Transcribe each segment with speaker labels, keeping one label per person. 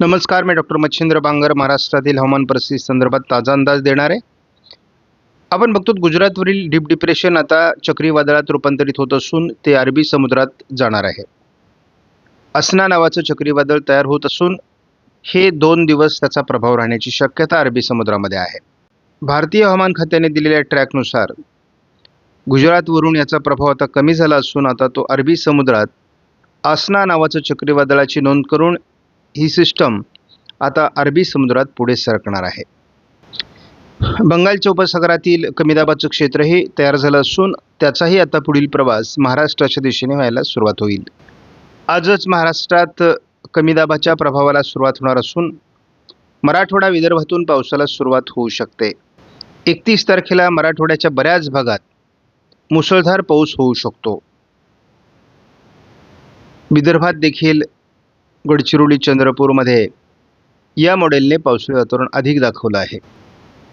Speaker 1: नमस्कार मी डॉक्टर मच्छिंद्र बांगर महाराष्ट्रातील हवामान परिस्थिती संदर्भात ताजा अंदाज देणार आहे. आपण बघतो गुजरातवरील डीप डिप्रेशन आता चक्रीवादळात रूपांतरित होत असून ते अरबी समुद्रात जाणार आहे. असना नावाचं चक्रीवादळ तयार होत असून हे दोन दिवस त्याचा प्रभाव राहण्याची शक्यता अरबी समुद्रामध्ये आहे. भारतीय हवामान खात्याने दिलेल्या ट्रॅकनुसार गुजरातवरून याचा प्रभाव आता कमी झाला असून आता तो अरबी समुद्रात आसना नावाचं चक्रीवादळाची नोंद करून ही सिस्टम आता अरबी समुद्रात पुढे सरकणार आहे. बंगालच्या उपसागरातील कमी दाबाचं क्षेत्रही तयार झालं असून त्याचाही आता पुढील प्रवास महाराष्ट्राच्या दिशेने व्हायला सुरुवात होईल. आजच महाराष्ट्रात कमी दाबाच्या प्रभावाला सुरुवात होणार असून मराठवाडा विदर्भातून पावसाला सुरुवात होऊ शकते. एकतीस तारखेला मराठवाड्याच्या बऱ्याच भागात मुसळधार पाऊस होऊ शकतो. विदर्भात देखील गडचिरोली चंद्रपूरमध्ये. या मॉडेलने पावसाळी वातावरण अधिक दाखवलं आहे.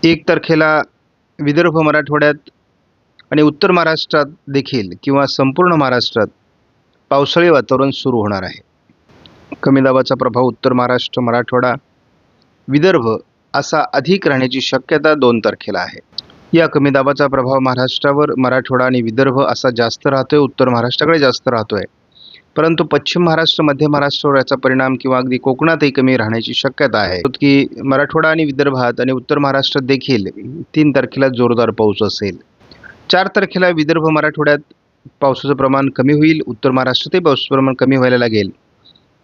Speaker 1: एक तारखेला विदर्भ मराठवाड्यात आणि उत्तर महाराष्ट्रात देखील किंवा संपूर्ण महाराष्ट्रात पावसाळी वातावरण सुरू होणार आहे. कमी दाबाचा प्रभाव उत्तर महाराष्ट्र मराठवाडा विदर्भ असा अधिक राहण्याची शक्यता दोन तारखेला आहे. या कमी दाबाचा प्रभाव महाराष्ट्रावर मराठवाडा आणि विदर्भ असा जास्त राहतोय उत्तर महाराष्ट्राकडे जास्त राहतोय. परंतु पश्चिम महाराष्ट्र मध्य महाराष्ट्रावर याचा परिणाम किंवा अगदी कोकणातही कमी राहण्याची शक्यता आहे. की मराठवाडा आणि विदर्भात आणि उत्तर महाराष्ट्रात देखील तीन तारखेला जोरदार पाऊस असेल. चार तारखेला विदर्भ मराठवाड्यात पावसाचं प्रमाण कमी होईल उत्तर महाराष्ट्रातही पावसाचं प्रमाण कमी व्हायला लागेल.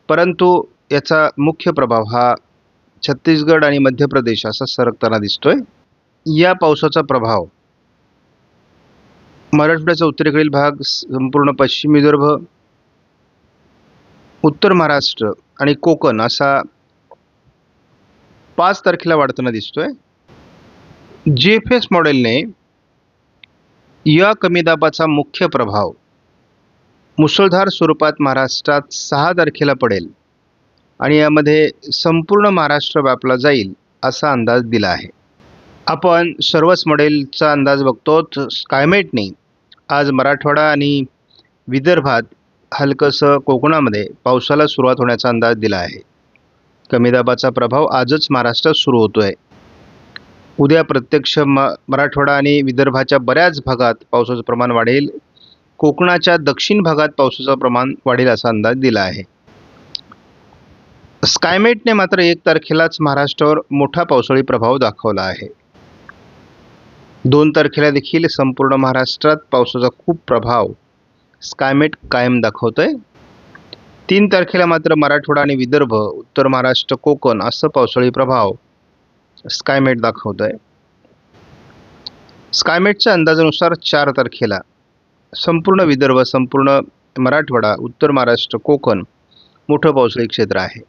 Speaker 1: परंतु याचा मुख्य प्रभाव हा छत्तीसगड आणि मध्य प्रदेश असा सरकताना दिसतोय. या पावसाचा प्रभाव मराठवाड्याचा उत्तरेकडील भाग संपूर्ण पश्चिम विदर्भ उत्तर महाराष्ट्र आणि कोकण असा पाच तारखेला वाढताना दिसतोय. जी एफ एस मॉडेलने या कमी दाबाचा मुख्य प्रभाव मुसळधार स्वरूपात महाराष्ट्रात सहा तारखेला पडेल आणि यामध्ये संपूर्ण महाराष्ट्र व्यापला जाईल असा अंदाज दिला आहे. आपण सर्वच मॉडेलचा अंदाज बघतो स्कायमेटने आज मराठवाडा आणि विदर्भात हलकंसं कोकणामध्ये पावसाला सुरुवात होण्याचा अंदाज दिला आहे. कमी दाबाचा प्रभाव आजच महाराष्ट्रात सुरू होतो आहे उद्या प्रत्यक्ष म मराठवाडा आणि विदर्भाच्या बऱ्याच भागात पावसाचं प्रमाण वाढेल. कोकणाच्या दक्षिण भागात पावसाचं प्रमाण वाढेल असा अंदाज दिला आहे. स्कायमेटने मात्र एक तारखेलाच महाराष्ट्रावर मोठा पावसाळी प्रभाव दाखवला आहे. दोन तारखेला देखील संपूर्ण महाराष्ट्रात पावसाचा खूप प्रभाव स्कायमेट कायम दाखवतोय. तीन तारखेला मात्र मराठवाडा आणि विदर्भ उत्तर महाराष्ट्र कोकण असं पावसाळी प्रभाव स्कायमेट दाखवत आहे स्कायमेटच्या अंदाजानुसार चार तारखेला संपूर्ण विदर्भ संपूर्ण मराठवाडा उत्तर महाराष्ट्र कोकण मोठं पावसाळी क्षेत्र आहे.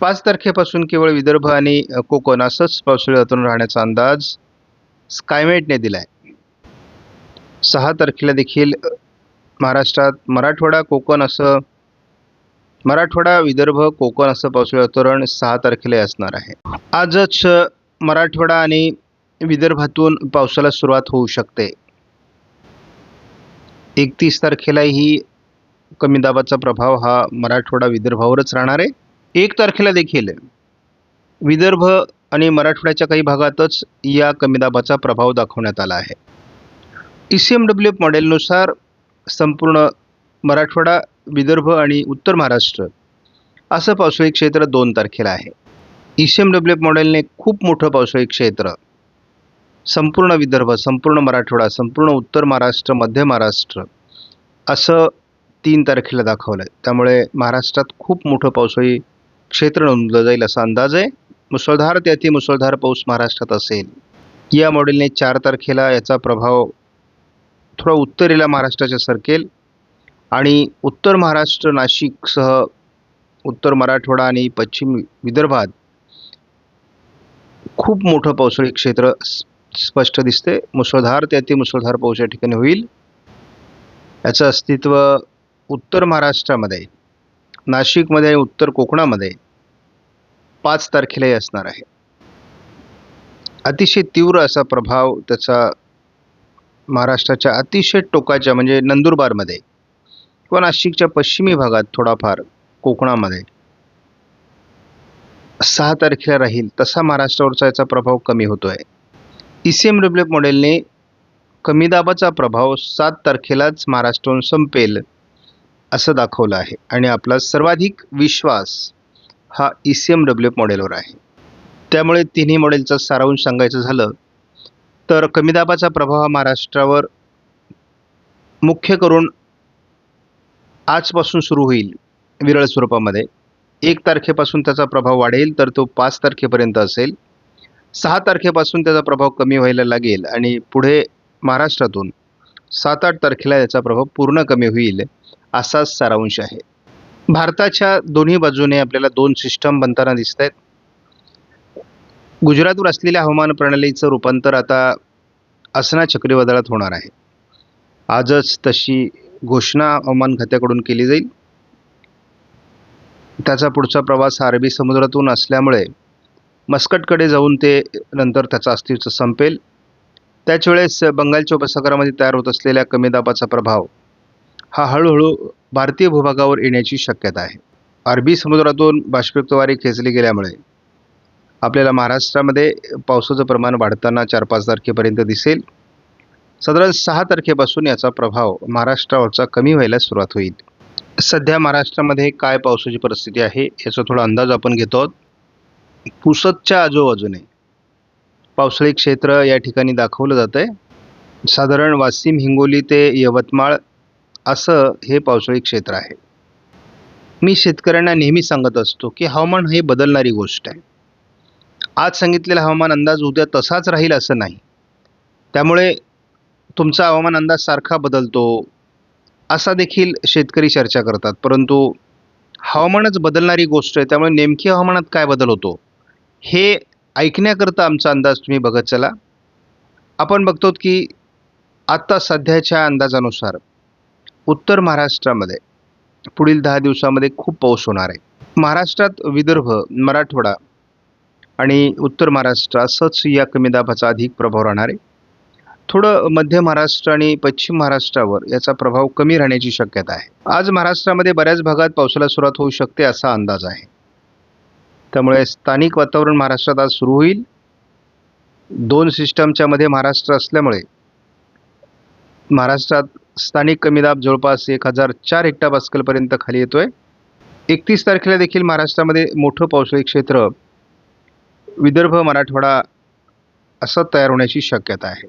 Speaker 1: पाच तारखेपासून केवळ विदर्भ आणि कोकण असंच पावसाळी वातावरण राहण्याचा अंदाज स्कायमेटने दिला आहे सहा तारखेला देखील महाराष्ट्रात मराठवाडा कोकण असं मराठवाडा विदर्भ कोकण असं पावसाळी वातावरण सहा तारखेला असणार आहे. आजच मराठवाडा आणि विदर्भातून पावसाला सुरुवात होऊ शकते. एकतीस तारखेलाही कमी दाबाचा प्रभाव हा मराठवाडा विदर्भावरच राहणार आहे. एक तारखेला देखील विदर्भ आणि मराठवाड्याच्या काही भागातच या कमी दाबाचा प्रभाव दाखवण्यात आला आहे. E C M W F मॉडेलनुसार संपूर्ण मराठवाडा विदर्भ आणि उत्तर महाराष्ट्र असं पावसाळी क्षेत्र दोन तारखेला आहे. E C M W F मॉडेलने खूप मोठं पावसाळी क्षेत्र संपूर्ण विदर्भ संपूर्ण मराठवाडा संपूर्ण उत्तर महाराष्ट्र मध्य महाराष्ट्र असं तीन तारखेला दाखवलं आहे त्यामुळे महाराष्ट्रात खूप मोठं पावसाळी क्षेत्र नोंदलं जाईल असा अंदाज आहे. मुसळधार ते अति मुसळधार पाऊस महाराष्ट्रात असेल. या मॉडेलने चार तारखेला याचा प्रभाव थोडा उत्तरेला महाराष्ट्राच्या सरकेल. आणि उत्तर महाराष्ट्र नाशिकसह उत्तर मराठवाडा आणि पश्चिम विदर्भात खूप मोठं पावसाळी क्षेत्र स्पष्ट दिसते. मुसळधार ते अति मुसळधार पाऊस या ठिकाणी होईल. याचं अस्तित्व उत्तर महाराष्ट्रामध्ये नाशिकमध्ये आणि उत्तर कोकणामध्ये पाच तारखेलाही असणार आहे. अतिशय तीव्र असा प्रभाव त्याचा महाराष्ट्राच्या अतिशय टोकाच्या म्हणजे नंदुरबारमध्ये किंवा नाशिकच्या पश्चिमी भागात थोडाफार कोकणामध्ये. सहा तारखेला राहील तसा महाराष्ट्रावरचा याचा प्रभाव कमी होतो आहे ई सी एम डब्ल्यू मॉडेलने कमी दाबाचा प्रभाव सात तारखेलाच महाराष्ट्रातून संपेल असं दाखवलं आहे. आणि आपला सर्वाधिक विश्वास हा ई सी एम डब्ल्यू मॉडेलवर आहे. त्यामुळे तिन्ही मॉडेलचा सारांश सांगायचं झालं तर कमी दाबाचा प्रभाव हा महाराष्ट्रावर मुख्य करून आजपासून सुरू होईल विरळ स्वरूपामध्ये. एक तारखेपासून त्याचा प्रभाव वाढेल तर तो पाच तारखेपर्यंत असेल. सहा तारखेपासून त्याचा प्रभाव कमी व्हायला लागेल आणि पुढे महाराष्ट्रातून सात आठ तारखेला याचा प्रभाव पूर्ण कमी होईल असाच सारांश आहे. भारताच्या दोन्ही बाजूने आपल्याला दोन सिस्टम बनताना दिसत आहेत गुजरातवर असलेल्या हवामान प्रणालीचं रूपांतर आता असना चक्रीवादळात होणार आहे. आजच तशी घोषणा हवामान खात्याकडून केली जाईल. त्याचा पुढचा प्रवास अरबी समुद्रातून असल्यामुळे मस्कटकडे जाऊन ते नंतर त्याचं अस्तित्व संपेल. त्याच वेळेस बंगालच्या उपसागरामध्ये तयार होत असलेल्या कमी दाबाचा प्रभाव हा हळूहळू भारतीय भूभागावर येण्याची शक्यता आहे. अरबी समुद्रातून बाष्पयुक्त वारे खेचली गेल्यामुळे आपल्याला महाराष्ट्रामध्ये पावसाचं प्रमाण वाढताना चार पाच तारखेपर्यंत दिसेल. साधारण सहा तारखेपासून याचा प्रभाव महाराष्ट्रावरचा कमी व्हायला सुरुवात होईल. सध्या महाराष्ट्रामध्ये काय पावसाची परिस्थिती आहे याचा थोडा अंदाज आपण घेतो आहोत. पुसदच्या आजूबाजूने पावसाळी क्षेत्र या ठिकाणी दाखवलं जातं आहे साधारण वाशिम हिंगोली ते यवतमाळ असं हे पावसाळी क्षेत्र आहे. मी शेतकऱ्यांना नेहमी सांगत असतो की हवामान हे बदलणारी गोष्ट आहे. आज सांगितलेला हवामान अंदाज उद्या तसाच राहील असं नाही. त्यामुळे तुमचा हवामान अंदाज सारखा बदलतो असा देखील शेतकरी चर्चा करतात. परंतु हवामानच बदलणारी गोष्ट आहे त्यामुळे नेमकी हवामानात काय बदल होतो हे ऐकण्याकरता आमचा अंदाज तुम्ही बघत चला. आपण बघतो की आत्ता सध्याच्या अंदाजानुसार उत्तर महाराष्ट्रामध्ये पुढील दहा दिवसामध्ये खूप पाऊस होणार आहे. महाराष्ट्रात विदर्भ मराठवाडा आणि उत्तर महाराष्ट्र असंच या कमी दाबाचा अधिक प्रभाव राहणार आहे. थोडं मध्य महाराष्ट्र आणि पश्चिम महाराष्ट्रावर याचा प्रभाव कमी राहण्याची शक्यता आहे. आज महाराष्ट्रामध्ये बऱ्याच भागात पावसाला सुरुवात होऊ शकते असा अंदाज आहे. त्यामुळे स्थानिक वातावरण महाराष्ट्रात आज सुरू होईल. दोन सिस्टमच्या मध्ये महाराष्ट्र असल्यामुळे महाराष्ट्रात स्थानिक कमी दाब जवळपास एक हजार चार हेक्टापास्कलपर्यंत खाली येतोय. एकतीस तारखेला देखील महाराष्ट्रामध्ये मोठं पावसाळी क्षेत्र विदर्भ मराठवाडा असं तयार होण्याची शक्यता आहे.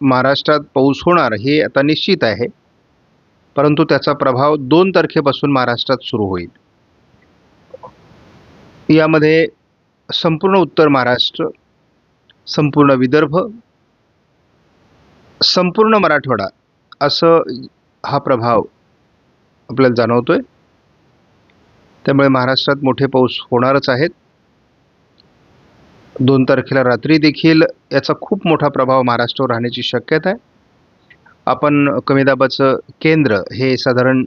Speaker 1: महाराष्ट्रात पाऊस होणार हे आता निश्चित आहे परंतु त्याचा प्रभाव दोन तारखेपासून महाराष्ट्रात सुरू होईल. यामध्ये संपूर्ण उत्तर महाराष्ट्र संपूर्ण विदर्भ संपूर्ण मराठवाडा असं हा प्रभाव आपल्याला जाणवतोय. त्यामुळे महाराष्ट्रात मोठे पाऊस होणारच आहेत. दोन तारखेला रात्री देखील याचा खूप मोठा प्रभाव महाराष्ट्रावर राहण्याची शक्यता आहे. आपण कमी दाबाचं केंद्र हे साधारण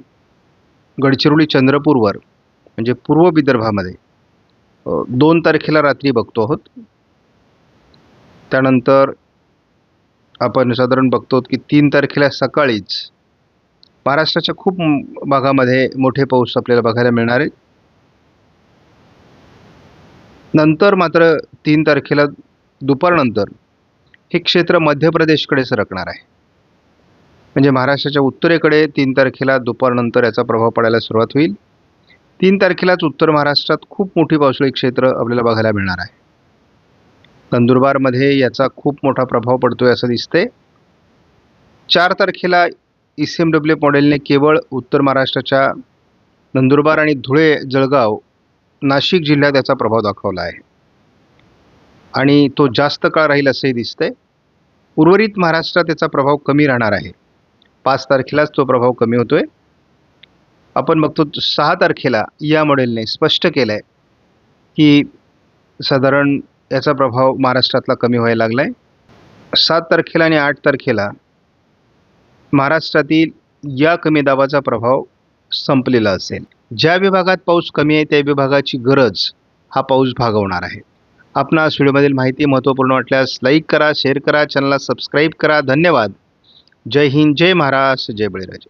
Speaker 1: गडचिरोली चंद्रपूरवर म्हणजे पूर्व विदर्भामध्ये दोन तारखेला रात्री बघतो आहोत. त्यानंतर आपण साधारण बघतो की तीन तारखेला सकाळीच महाराष्ट्राच्या खूप भागामध्ये मोठे पाऊस आपल्याला बघायला मिळणार आहे. नंतर मात्र तीन तारखेला दुपारनंतर हे क्षेत्र मध्य प्रदेशकडे सरकणार आहे. म्हणजे महाराष्ट्राच्या उत्तरेकडे तीन तारखेला दुपारनंतर याचा प्रभाव पडायला सुरुवात होईल. तीन तारखेलाच उत्तर महाराष्ट्रात खूप मोठी पावसाळी क्षेत्र आपल्याला बघायला मिळणार आहे. नंदुरबारमध्ये याचा खूप मोठा प्रभाव पडतोय असं दिसते चार तारखेला ई सी एम डब्ल्यू मॉडेलने केवळ उत्तर महाराष्ट्राच्या नंदुरबार आणि धुळे जळगाव नाशिक जिल्ह्यात याचा प्रभाव दाखवला आहे. आणि तो जास्त काळ राहील असंही दिसतंय. उर्वरित महाराष्ट्रात याचा प्रभाव कमी राहणार आहे. पाच तारखेलाच तो प्रभाव कमी होतोय. आपण बघतो सहा तारखेला या मॉडेलने स्पष्ट केलं आहे की साधारण याचा प्रभाव महाराष्ट्रातला कमी व्हायला लागला आहे सात तारखेला आणि आठ तारखेला महाराष्ट्रातील या कमी दाबाचा प्रभाव संपलेला असेल. ज्या विभागात पाऊस कमी आहे त्या विभागाची गरज हा पाऊस भागवणार आहे. आपणास व्हिडिओमधील माहिती महत्त्वपूर्ण वाटल्यास लाईक करा शेअर करा चॅनलला सबस्क्राईब करा. धन्यवाद. जय हिंद जय महाराष्ट्र जय बळीराजे.